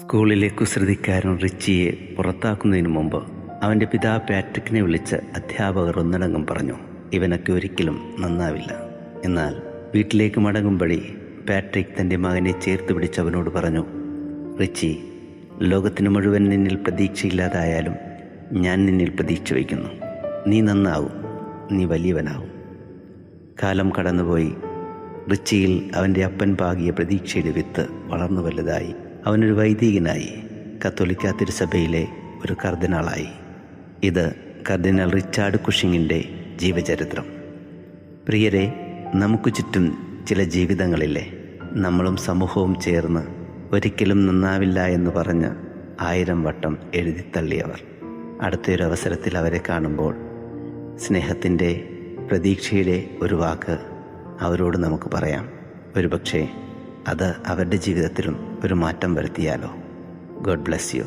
സ്കൂളിലെ കുസൃതിക്കാരൻ റിച്ചിയെ പുറത്താക്കുന്നതിന് മുമ്പ് അവന്റെ പിതാവ് പാട്രിക്കിനെ വിളിച്ച് അധ്യാപകർ ഒന്നടങ്കം പറഞ്ഞു ഇവനൊക്കെ ഒരിക്കലും നന്നാവില്ല. എന്നാൽ വീട്ടിലേക്ക് മടങ്ങുമ്പഴേ പാട്രിക് തന്റെ മകനെ ചേർത്ത് പിടിച്ച് അവനോട് പറഞ്ഞു റിച്ചി ലോകത്തിന് മുഴുവൻ നിന്നിൽ പ്രതീക്ഷയില്ലാതായാലും ഞാൻ നിന്നിൽ പ്രതീക്ഷ വയ്ക്കുന്നു. നീ നന്നാവും നീ വലിയവനാവും. കാലം കടന്നുപോയി. റിച്ചിയിൽ അവന്റെ അപ്പൻ പാകിയ പ്രതീക്ഷയുടെ വിത്ത് വളർന്നു വലുതായി. അവനൊരു വൈദികനായി കത്തോലിക്ക തിരുസഭയിലെ ഒരു കർദിനാളായി ഇത് കർദിനാൾ റിച്ചാർഡ് കുഷിങ്ങിന്റെ ജീവചരിത്രം. പ്രിയരെ നമുക്ക് ചുറ്റും ചില ജീവിതങ്ങളില്ലേ നമ്മളും സമൂഹവും ചേർന്ന് ഒരിക്കലും നന്നാവില്ല എന്ന് പറഞ്ഞ് ആയിരം വട്ടം എഴുതിത്തള്ളിയവർ. അടുത്തൊരു അവസരത്തിൽ അവരെ കാണുമ്പോൾ സ്നേഹത്തിന്റെ പ്രതീക്ഷയുടെ ഒരു വാക്ക് അവരോട് നമുക്ക് പറയാം. ഒരുപക്ഷെ അത് അവരുടെ ജീവിതത്തിലും ഒരു മാറ്റം വരുത്തിയാലോ? God bless you